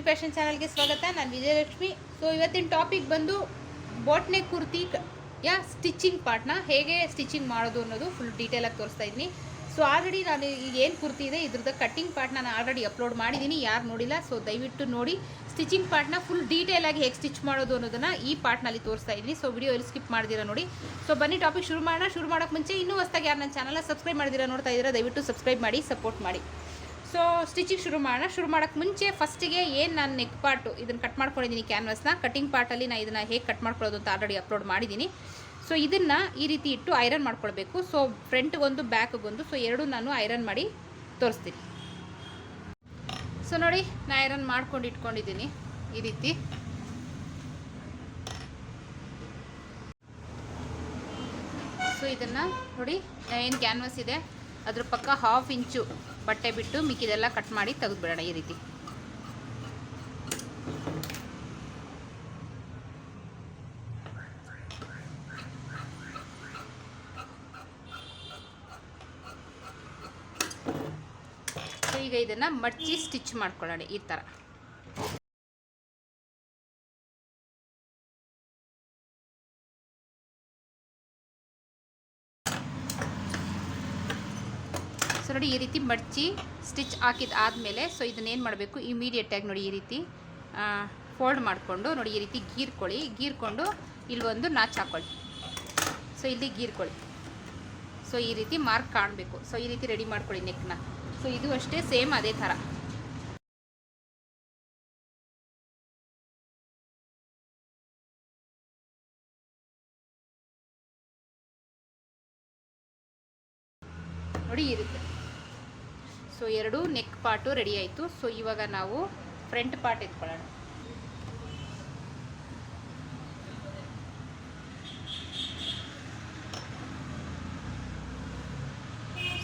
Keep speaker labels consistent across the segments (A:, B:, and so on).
A: Vijayalakshmi fashion ಚಾನಲ್ಗೆ ಸ್ವಾಗತ. ನಾನು ವಿಜಯಲಕ್ಷ್ಮಿ. ಸೊ ಇವತ್ತಿನ ಟಾಪಿಕ್ ಬಂದು ಬಾಟ್ನೆ ಕುರ್ತಿ ಯಾ ಸ್ಟಿಚಿಂಗ್ ಪಾರ್ಟ್ನ ಹೇಗೆ ಸ್ಟಿಚಿಂಗ್ ಮಾಡೋದು ಅನ್ನೋದು ಫುಲ್ ಡೀಟೇಲಾಗಿ ತೋರಿಸ್ತಾ ಇದ್ದೀನಿ ಸೊ ಆಲ್ರೆಡಿ ನಾನು ಈಗ ಏನು ಕುರ್ತಿ ಇದೆ, ಇದ್ರದ್ದು ಕಟ್ಟಿಂಗ್ ಪಾರ್ಟ್ ನಾನು ಆಲ್ರೆಡಿ ಅಪ್ಲೋಡ್ ಮಾಡಿದ್ದೀನಿ ಯಾರು ನೋಡಿಲ್ಲ ಸೊ ದಯವಿಟ್ಟು ನೋಡಿ. ಸ್ಟಿಚಿಂಗ್ ಪಾರ್ಟ್ನ ಫುಲ್ ಡೀಟೇಲಾಗಿ ಹೇಗೆ ಸ್ಟಿಚ್ ಮಾಡೋದು ಅನ್ನೋದನ್ನು ಈ ಪಾರ್ಟ್ನಲ್ಲಿ ತೋರಿಸ್ತಾ ಇದ್ದೀನಿ ಸೊ ವಿಡಿಯೋ ಸ್ಕಿಪ್ ಮಾಡಿದಿರ ನೋಡಿ. ಸೊ ಬನ್ನಿ ಟಾಪಿಕ್ ಶುರು ಮಾಡೋಣ. ಶುರು ಮಾಡೋಕ್ಕೆ ಮುಂಚೆ ಇನ್ನೂ ಹೊಸ್ದಾಗಿ ಯಾರು ನನ್ನ ಚಾನಲ್ನ ಸಬ್ಸ್ಕ್ರೈಬ್ ಮಾಡಿದಿರ, ನೋಡ್ತಾ ಇದ್ದೀರಾ, ದಯವಿಟ್ಟು ಸಬ್ಸ್ಕ್ರೈಬ್ ಮಾಡಿ ಸಪೋರ್ಟ್ ಮಾಡಿ. ಸೊ ಸ್ಟಿಚಿಂಗ್ ಶುರು ಮಾಡೋಣ. ಶುರು ಮಾಡೋಕ್ಕೆ ಮುಂಚೆ ಫಸ್ಟಿಗೆ ಏನು ನಾನು ನೆಕ್ ಪಾರ್ಟು ಇದನ್ನು ಕಟ್ ಮಾಡ್ಕೊಂಡಿದ್ದೀನಿ ಕ್ಯಾನ್ವಸ್ನ ಕಟಿಂಗ್ ಪಾರ್ಟಲ್ಲಿ ನಾನು ಇದನ್ನು ಹೇಗೆ ಕಟ್ ಮಾಡ್ಕೊಳ್ಳೋದು ಅಂತ ಆಲ್ರೆಡಿ ಅಪ್ಲೋಡ್ ಮಾಡಿದ್ದೀನಿ. ಸೊ ಇದನ್ನು ಈ ರೀತಿ ಇಟ್ಟು ಐರನ್ ಮಾಡ್ಕೊಳ್ಬೇಕು. ಸೊ ಫ್ರಂಟ್ಗೊಂದು ಬ್ಯಾಕ್ಗೊಂದು ಸೊ ಎರಡು ನಾನು ಐರನ್ ಮಾಡಿ ತೋರಿಸ್ತೀನಿ. ಸೊ ನೋಡಿ ನಾನು ಐರನ್ ಮಾಡ್ಕೊಂಡು ಇಟ್ಕೊಂಡಿದ್ದೀನಿ ಈ ರೀತಿ. ಸೊ ಇದನ್ನು ನೋಡಿ ಏನು ಕ್ಯಾನ್ವಸ್ ಇದೆ? ಅದ್ರ ಪಕ್ಕ ಹಾಫ್ ಇಂಚು ಬಟ್ಟೆ ಬಿಟ್ಟು ಮಿಕ್ಕಿದೆಲ್ಲ ಕಟ್ ಮಾಡಿ ತೆಗೆದುಬಿಡೋಣ ಈ ರೀತಿ. ಈಗ ಇದನ್ನು ಮಡಚಿ ಸ್ಟಿಚ್ ಮಾಡ್ಕೊಳ್ಳೋಣ ಈ ಥರ ಸೊ ನೋಡಿ ಈ ರೀತಿ ಮಡಚಿ ಸ್ಟಿಚ್ ಹಾಕಿದ ಆದಮೇಲೆ ಸೊ ಇದನ್ನೇನು ಮಾಡಬೇಕು ಇಮಿಡಿಯೇಟಾಗಿ ನೋಡಿ ಈ ರೀತಿ ಫೋಲ್ಡ್ ಮಾಡಿಕೊಂಡು ನೋಡಿ ಈ ರೀತಿ ಗೀರ್ಕೊಳ್ಳಿ. ಗೀರ್ಕೊಂಡು ಇಲ್ಲೊಂದು ನಾಚ್ ಹಾಕ್ಕೊಳ್ಳಿ ಸೊ ಇಲ್ಲಿ ಗೀರ್ಕೊಳ್ಳಿ. ಸೊ ಈ ರೀತಿ ಮಾರ್ಕ್ ಕಾಣಬೇಕು. ಸೊ ಈ ರೀತಿ ರೆಡಿ ಮಾಡ್ಕೊಳ್ಳಿ ನೆಕ್ನ ಸೊ ಇದು ಅಷ್ಟೇ ಸೇಮ್ ಅದೇ ಥರ. ಎರಡು ನೆಕ್ ಪಾರ್ಟು ರೆಡಿ ಆಯಿತು. ಸೊ ಇವಾಗ ನಾವು ಫ್ರಂಟ್ ಪಾರ್ಟ್ ಎತ್ಕೊಳ್ಳೋಣ.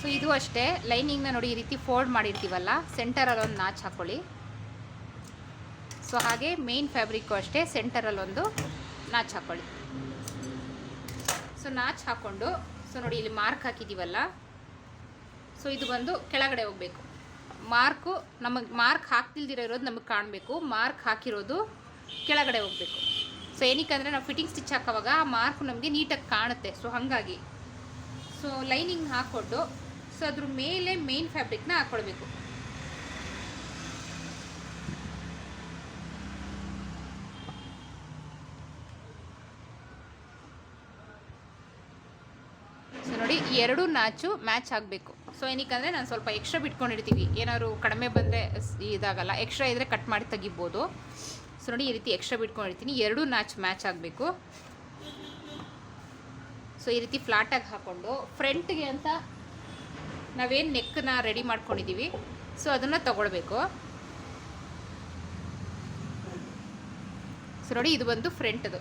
A: ಸೊ ಇದು ಅಷ್ಟೇ. ಲೈನಿಂಗ್ನ ನೋಡಿ ಈ ರೀತಿ ಫೋಲ್ಡ್ ಮಾಡಿರ್ತೀವಲ್ಲ ಸೆಂಟರಲ್ಲಿ ಒಂದು ನಾಚ್ ಹಾಕ್ಕೊಳ್ಳಿ ಸೊ ಹಾಗೆ ಮೇನ್ ಫ್ಯಾಬ್ರಿಕ್ಕು ಅಷ್ಟೇ ಸೆಂಟರಲ್ಲಿ ಒಂದು ನಾಚ್ ಹಾಕ್ಕೊಳ್ಳಿ ಸೊ ನಾಚ್ ಹಾಕ್ಕೊಂಡು ಸೊ ನೋಡಿ ಇಲ್ಲಿ ಮಾರ್ಕ್ ಹಾಕಿದ್ದೀವಲ್ಲ ಸೊ ಇದು ಬಂದು ಕೆಳಗಡೆ ಹೋಗಬೇಕು. ಮಾರ್ಕು, ನಮಗೆ ಮಾರ್ಕ್ ಹಾಕ್ತಿಲ್ದಿರೋ ಇರೋದು ನಮಗೆ ಕಾಣಬೇಕು. ಮಾರ್ಕ್ ಹಾಕಿರೋದು ಕೆಳಗಡೆ ಹೋಗಬೇಕು. ಸೊ ಏನಕ್ಕಂದರೆ ನಾವು ಫಿಟ್ಟಿಂಗ್ ಸ್ಟಿಚ್ ಹಾಕೋವಾಗ ಆ ಮಾರ್ಕ್ ನಮಗೆ ನೀಟಾಗಿ ಕಾಣುತ್ತೆ. ಸೊ ಹಾಗಾಗಿ. ಸೊ ಲೈನಿಂಗ್ ಹಾಕ್ಕೊಂಡು ಸೊ ಅದ್ರ ಮೇಲೆ ಮೇನ್ ಫ್ಯಾಬ್ರಿಕ್ನ ಹಾಕ್ಕೊಳ್ಬೇಕು ಸೊ ನೋಡಿ ಎರಡು ನಾಚು ಮ್ಯಾಚ್ ಆಗಬೇಕು. ಸೊ ಏನಕ್ಕಂದರೆ ನಾನು ಸ್ವಲ್ಪ ಎಕ್ಸ್ಟ್ರಾ ಬಿಟ್ಕೊಂಡಿರ್ತೀವಿ. ಏನಾದ್ರು ಕಡಿಮೆ ಬಂದರೆ ಇದಾಗಲ್ಲ. ಎಕ್ಸ್ಟ್ರಾ ಇದ್ದರೆ ಕಟ್ ಮಾಡಿ ತೆಗಿಬೋದು. ಸೊ ನೋಡಿ ಈ ರೀತಿ ಎಕ್ಸ್ಟ್ರಾ ಬಿಟ್ಕೊಂಡಿರ್ತೀನಿ. ಎರಡು ನಾಚ್ ಮ್ಯಾಚ್ ಆಗಬೇಕು. ಸೊ ಈ ರೀತಿ ಫ್ಲಾಟಾಗಿ ಹಾಕ್ಕೊಂಡು ಫ್ರಂಟ್ಗೆ ಅಂತ ನಾವೇನು ನೆಕ್ಕನ್ನ ರೆಡಿ ಮಾಡ್ಕೊಂಡಿದ್ದೀವಿ ಸೊ ಅದನ್ನು ತಗೊಳ್ಬೇಕು. ಸೊ ನೋಡಿ ಇದು ಬಂದು ಫ್ರಂಟ್ದು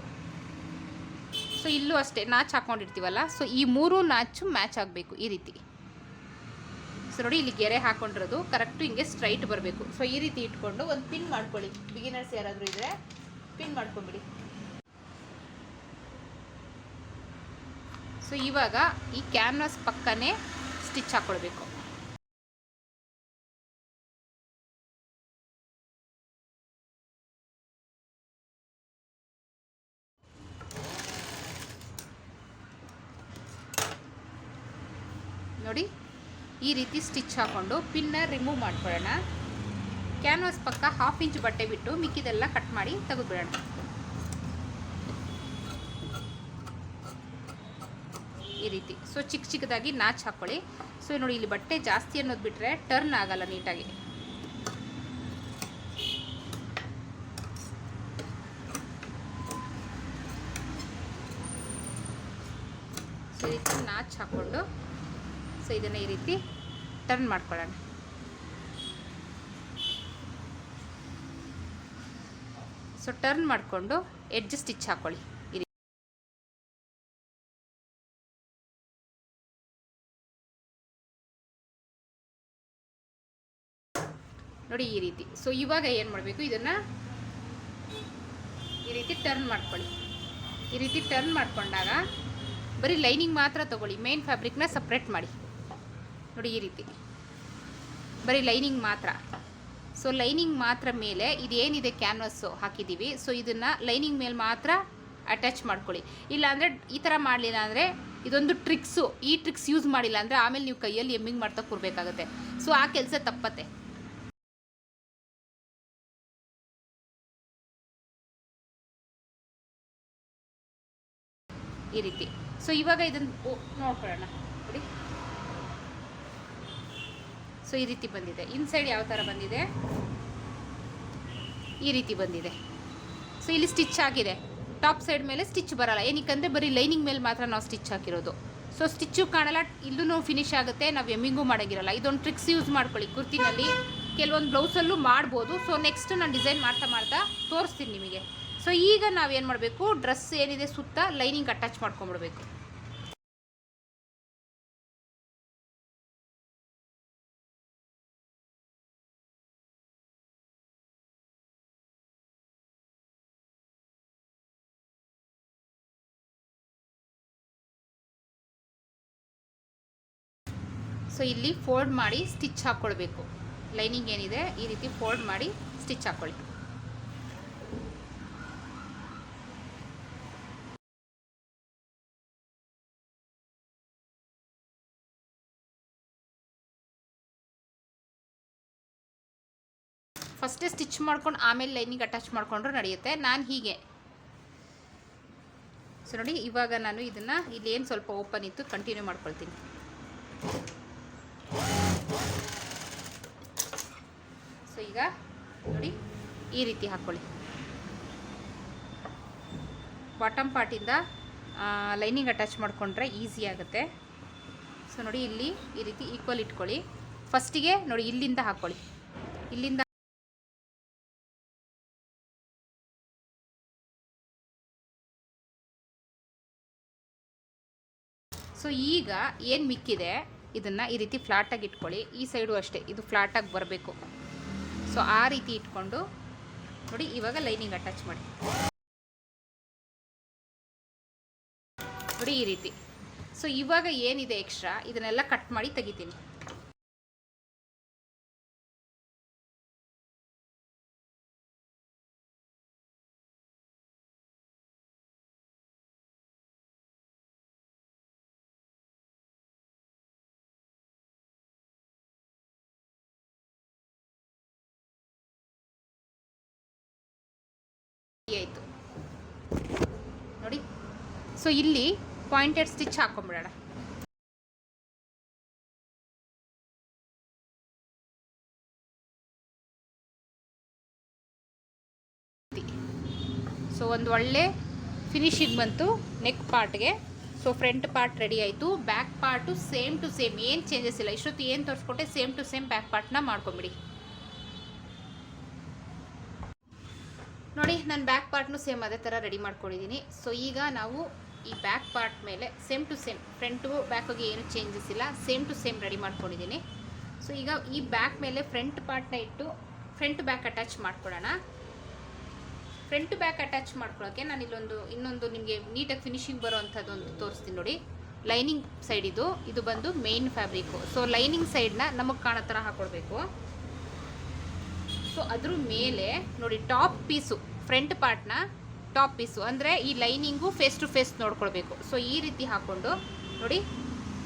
A: ಸೊ ಇಲ್ಲೂ ಅಷ್ಟೇ. ನಾಚ್ ಹಾಕ್ಕೊಂಡಿರ್ತೀವಲ್ಲ ಸೊ ಈ ಮೂರು ನಾಚು ಮ್ಯಾಚ್ ಆಗಬೇಕು ಈ ರೀತಿ. ಸೊ ನೋಡಿ ಇಲ್ಲಿ ಗೆರೆ ಹಾಕೊಂಡಿರೋದು. ಕರೆಕ್ಟು ಹಿಂಗೆ ಸ್ಟ್ರೈಟ್ ಬರಬೇಕು. ಸೊ ಈ ರೀತಿ ಇಟ್ಕೊಂಡು ಒಂದು ಪಿನ್ ಮಾಡ್ಕೊಳ್ಳಿ. ಬಿಗಿನರ್ಸ್ ಯಾರಾದರೂ ಇದ್ದರೆ ಪಿನ್ ಮಾಡ್ಕೊಂಬಿಡಿ. ಸೊ ಇವಾಗ ಈ ಕ್ಯಾನ್ವಾಸ್ ಪಕ್ಕನೇ ಸ್ಟಿಚ್ ಹಾಕ್ಕೊಳ್ಬೇಕು ನೋಡಿ ಈ ರೀತಿ ಸ್ಟಿಚ್ ಹಾಕ್ಕೊಂಡು ಪಿನ್ನ ರಿಮೂವ್ ಮಾಡ್ಕೊಳ್ಳೋಣ. ಕ್ಯಾನ್ವಾಸ್ ಪಕ್ಕ ಹಾಫ್ ಇಂಚ್ ಬಟ್ಟೆ ಬಿಟ್ಟು ಮಿಕ್ಕಿದೆಲ್ಲ ಕಟ್ ಮಾಡಿ ತೆಗೆದುಬಿಡೋಣ. ಈ ರೀತಿ. ಸೊ ಚಿಕ್ಕ ಚಿಕ್ಕದಾಗಿ ನಾಚ್ ಹಾಕ್ಕೊಳ್ಳಿ ಸೊ ನೋಡಿ ಇಲ್ಲಿ ಬಟ್ಟೆ ಜಾಸ್ತಿ ಅನ್ನೋದು ಬಿಟ್ಟರೆ ಟರ್ನ್ ಆಗಲ್ಲ ನೀಟಾಗಿ. ಸೊ ಈ ರೀತಿ ನಾಚ್ ಹಾಕ್ಕೊಂಡು ಸೊ ಇದನ್ನು ಈ ರೀತಿ ಟರ್ನ್ ಮಾಡ್ಕೊಳ್ಳೋಣ. ಸೊ ಟರ್ನ್ ಮಾಡಿಕೊಂಡು ಎಡ್ಜ್ ಸ್ಟಿಚ್ ಹಾಕ್ಕೊಳ್ಳಿ ನೋಡಿ ಈ ರೀತಿ. ಸೊ ಇವಾಗ ಏನು ಮಾಡಬೇಕು? ಇದನ್ನು ಈ ರೀತಿ ಟರ್ನ್ ಮಾಡ್ಕೊಳ್ಳಿ. ಈ ರೀತಿ ಟರ್ನ್ ಮಾಡ್ಕೊಂಡಾಗ ಬರೀ ಲೈನಿಂಗ್ ಮಾತ್ರ ತಗೊಳ್ಳಿ. ಮೇನ್ ಫ್ಯಾಬ್ರಿಕ್ನ ಸಪ್ರೇಟ್ ಮಾಡಿ. ನೋಡಿ ಈ ರೀತಿ. ಬರೀ ಲೈನಿಂಗ್ ಮಾತ್ರ. ಸೊ ಲೈನಿಂಗ್ ಮಾತ್ರ ಮೇಲೆ ಇದೇನಿದೆ ಕ್ಯಾನ್ವಸ್ಸು ಹಾಕಿದ್ದೀವಿ. ಸೊ ಇದನ್ನು ಲೈನಿಂಗ್ ಮೇಲೆ ಮಾತ್ರ ಅಟ್ಯಾಚ್ ಮಾಡ್ಕೊಳ್ಳಿ. ಇಲ್ಲಾಂದರೆ ಈ ಥರ ಮಾಡಲಿಲ್ಲ ಅಂದರೆ ಇದೊಂದು ಟ್ರಿಕ್ಸು ಈ ಟ್ರಿಕ್ಸ್ ಯೂಸ್ ಮಾಡಿಲ್ಲ ಅಂದರೆ ಆಮೇಲೆ ನೀವು ಕೈಯಲ್ಲಿ ಎಮ್ಮಿಂಗ್ ಮಾಡ್ತಾ ಕೂರಬೇಕಾಗುತ್ತೆ. ಸೊ ಆ ಕೆಲಸ ತಪ್ಪತ್ತೆ. ಈ ರೀತಿ. ಸೊ ಇವಾಗ ಇದನ್ನು ನೋಡ್ಕೊಳ್ಳೋಣ ನೋಡಿ ಸೊ ಈ ರೀತಿ ಬಂದಿದೆ. ಇನ್ಸೈಡ್ ಯಾವ ಥರ ಬಂದಿದೆ? ಈ ರೀತಿ ಬಂದಿದೆ. ಸೊ ಇಲ್ಲಿ ಸ್ಟಿಚ್ ಆಗಿದೆ. ಟಾಪ್ ಸೈಡ್ ಮೇಲೆ ಸ್ಟಿಚ್ ಬರಲ್ಲ. ಏನಕ್ಕಂದರೆ ಬರೀ ಲೈನಿಂಗ್ ಮೇಲೆ ಮಾತ್ರ ನಾವು ಸ್ಟಿಚ್ ಹಾಕಿರೋದು. ಸೊ ಸ್ಟಿಚ್ಚು ಕಾಣಲ್ಲ. ಇಲ್ಲೂ ಫಿನಿಶ್ ಆಗುತ್ತೆ. ನಾವು ಎಮ್ಮಿಂಗೂ ಮಾಡೋಂಗಿರಲ್ಲ. ಇದೊಂದು ಟ್ರಿಕ್ಸ್ ಯೂಸ್ ಮಾಡ್ಕೊಳ್ಳಿ. ಕುರ್ತಿನಲ್ಲಿ ಕೆಲವೊಂದು ಬ್ಲೌಸಲ್ಲೂ ಮಾಡ್ಬೋದು. ಸೊ ನೆಕ್ಸ್ಟ್ ನಾನು ಡಿಸೈನ್ ಮಾಡ್ತಾ ಮಾಡ್ತಾ ತೋರಿಸ್ತೀನಿ ನಿಮಗೆ. ಸೊ ಈಗ ನಾವೇನು ಮಾಡಬೇಕು? ಡ್ರೆಸ್ ಏನಿದೆ ಸುತ್ತ ಲೈನಿಂಗ್ ಅಟ್ಯಾಚ್ ಮಾಡ್ಕೊಂಬಿಡ್ಬೇಕು ಇಲ್ಲಿ ಫೋಲ್ಡ್ ಮಾಡಿ ಸ್ಟಿಚ್ ಹಾಕ್ಕೊಳ್ಬೇಕು ಲೈನಿಂಗ್ ಏನಿದೆ, ಈ ರೀತಿ ಫೋಲ್ಡ್ ಮಾಡಿ ಸ್ಟಿಚ್ ಹಾಕ್ಕೊಳ್ಳಿ ಫಸ್ಟೇ ಸ್ಟಿಚ್ ಮಾಡ್ಕೊಂಡು ಆಮೇಲೆ ಲೈನಿಂಗ್ ಅಟ್ಯಾಚ್ ಮಾಡಿಕೊಂಡ್ರು ನಡೆಯುತ್ತೆ. ನಾನು ಹೀಗೆ. ಸೊ ನೋಡಿ, ಇವಾಗ ನಾನು ಇದನ್ನು ಇಲ್ಲಿ ಏನು ಸ್ವಲ್ಪ ಓಪನ್ ಇತ್ತು ಕಂಟಿನ್ಯೂ ಮಾಡ್ಕೊಳ್ತೀನಿ. ಸೊ ಈಗ ನೋಡಿ ಈ ರೀತಿ ಹಾಕ್ಕೊಳ್ಳಿ ಬಾಟಮ್ ಪಾರ್ಟಿಂದ ಲೈನಿಂಗ್ ಅಟ್ಯಾಚ್ ಮಾಡಿಕೊಂಡ್ರೆ ಈಸಿ ಆಗುತ್ತೆ. ಸೊ ನೋಡಿ ಇಲ್ಲಿ ಈ ರೀತಿ ಈಕ್ವಲ್ ಇಟ್ಕೊಳ್ಳಿ. ಫಸ್ಟಿಗೆ ನೋಡಿ ಇಲ್ಲಿಂದ ಹಾಕ್ಕೊಳ್ಳಿ ಇಲ್ಲಿಂದ ಸೊ ಈಗ ಏನು ಮಿಕ್ಕಿದೆ? ಇದನ್ನು ಈ ರೀತಿ ಫ್ಲಾಟಾಗಿ ಇಟ್ಕೊಳ್ಳಿ. ಈ ಸೈಡು ಅಷ್ಟೇ. ಇದು ಫ್ಲಾಟಾಗಿ ಬರಬೇಕು. ಸೊ ಆ ರೀತಿ ಇಟ್ಕೊಂಡು ನೋಡಿ, ಇವಾಗ ಲೈನಿಂಗ್ ಅಟ್ಯಾಚ್ ಮಾಡಿ. ನೋಡಿ ಈ ರೀತಿ. ಸೊ ಇವಾಗ ಏನಿದೆ ಎಕ್ಸ್ಟ್ರಾ ಇದನ್ನೆಲ್ಲ ಕಟ್ ಮಾಡಿ ತೆಗಿತೀನಿ. ಇಲ್ಲಿ ಪಾಯಿಂಟೆಡ್ ಸ್ಟಿಚ್ ಹಾಕೊಂಡ್ಬಿಡೋಣ ಸೊ ಒಂದು ಒಳ್ಳೆ ಫಿನಿಶಿಂಗ್ ಬಂತು ನೆಕ್ ಪಾರ್ಟ್ಗೆ ಸೊ ಫ್ರಂಟ್ ಪಾರ್ಟ್ ರೆಡಿ ಆಯಿತು. Back part same to same ಏನು ಚೇಂಜಸ್ ಇಲ್ಲ. ಇಷ್ಟೊತ್ತು ಏನು ತೋರಿಸ್ಕೊಟ್ಟೆ ಸೇಮ್ ಟು ಸೇಮ್ ಬ್ಯಾಕ್ ಪಾರ್ಟ್ನ ಮಾಡ್ಕೊಂಬಿಡಿ. ನೋಡಿ, ನಾನು ಬ್ಯಾಕ್ ಪಾರ್ಟ್ನು ಸೇಮ್ ಅದೇ ಥರ ರೆಡಿ ಮಾಡ್ಕೊಂಡಿದ್ದೀನಿ ಸೊ ಈಗ ನಾವು ಈ ಬ್ಯಾಕ್ ಪಾರ್ಟ್ ಮೇಲೆ ಸೇಮ್ ಟು ಸೇಮ್ ಫ್ರಂಟು ಬ್ಯಾಕಿಗೆ ಏನು ಚೇಂಜಸ್ ಇಲ್ಲ ಸೇಮ್ ಟು ಸೇಮ್ ರೆಡಿ ಮಾಡ್ಕೊಂಡಿದ್ದೀನಿ. ಸೊ ಈಗ ಈ ಬ್ಯಾಕ್ ಮೇಲೆ ಫ್ರಂಟ್ ಪಾರ್ಟ್ನ ಇಟ್ಟು ಫ್ರಂಟ್ ಬ್ಯಾಕ್ ಅಟ್ಯಾಚ್ ಮಾಡ್ಕೊಳ್ಳೋಣ. ಫ್ರಂಟ್ ಬ್ಯಾಕ್ ಅಟ್ಯಾಚ್ ಮಾಡ್ಕೊಳ್ಳೋಕ್ಕೆ ನಾನು ಇಲ್ಲೊಂದು, ಇನ್ನೊಂದು ನಿಮಗೆ ನೀಟಾಗಿ ಫಿನಿಶಿಂಗ್ ಬರೋ ಅಂಥದ್ದು ಒಂದು ತೋರಿಸ್ತೀನಿ ನೋಡಿ. ಲೈನಿಂಗ್ ಸೈಡ್ ಇದು ಇದು ಬಂದು ಮೇನ್ ಫ್ಯಾಬ್ರಿಕ್ಕು ಸೊ ಲೈನಿಂಗ್ ಸೈಡ್ನ ನಮಗೆ ಕಾಣೋ ಥರ ಹಾಕ್ಕೊಡ್ಬೇಕು ಸೊ ಅದ್ರ ಮೇಲೆ ನೋಡಿ ಟಾಪ್ ಪೀಸು ಫ್ರಂಟ್ ಪಾರ್ಟ್ನ ಟಾಪ್ ಪೀಸು ಅಂದರೆ ಈ ಲೈನಿಂಗು ಫೇಸ್ ಟು ಫೇಸ್ ನೋಡ್ಕೊಳ್ಬೇಕು. ಸೊ ಈ ರೀತಿ ಹಾಕ್ಕೊಂಡು ನೋಡಿ,